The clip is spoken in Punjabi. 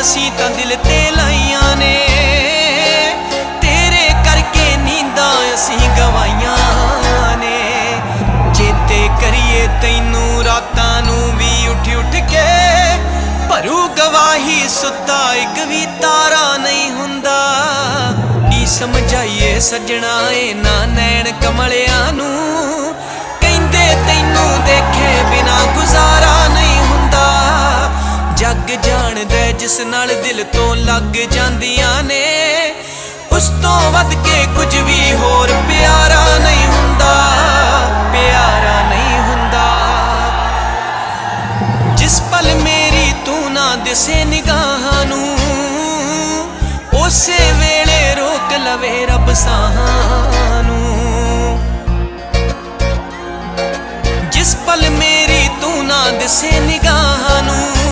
ਅਸੀਂ ਤਾਂ ਦਿਲ ਤੇ ਲਾਈਆਂ ਨੇ। ਤੇਰੇ ਕਰਕੇ ਨੀਂਦਾਂ ਅਸੀਂ ਗਵਾਈਆਂ ਨੇ। ਚੇਤੇ ਕਰੀਏ ਤੈਨੂੰ ਰਾਤਾਂ ਨੂੰ ਵੀ ਉੱਠ ਉੱਠ ਕੇ, ਭਰੂ ਗਵਾਹੀ ਸੁੱਤਾ ਇੱਕ ਵੀ ਤਾਰਾ ਨਹੀਂ ਹੁੰਦਾ। ਕੀ ਸਮਝਾਈਏ ਸੱਜਣਾ ਏ ਨਾ ਨੈਣ ਕਮਲਿਆਂ ਨੂੰ? ਜਿਸ ਨਾਲ ਦਿਲ ਤੋਂ ਲੱਗ ਜਾਂਦੀਆਂ ਨੇ, ਉਸ ਤੋਂ ਵੱਧ ਕੇ ਕੁਝ ਵੀ ਹੋਰ ਪਿਆਰਾ ਨਹੀਂ ਹੁੰਦਾ, ਪਿਆਰਾ ਨਹੀਂ ਹੁੰਦਾ। ਜਿਸ ਪਲ ਮੇਰੀ ਤੂੰ ਨਾ ਦਿਸੇ ਨਿਗਾਹਾਂ ਨੂੰ, ਉਸੇ ਵੇਲੇ ਰੋਕ ਲਵੇ ਰੱਬ ਸਾਹਾਂ ਨੂੰ। ਜਿਸ ਪਲ ਮੇਰੀ ਤੂੰ ਨਾ ਦਿਸੇ ਨਿਗਾਹਾਂ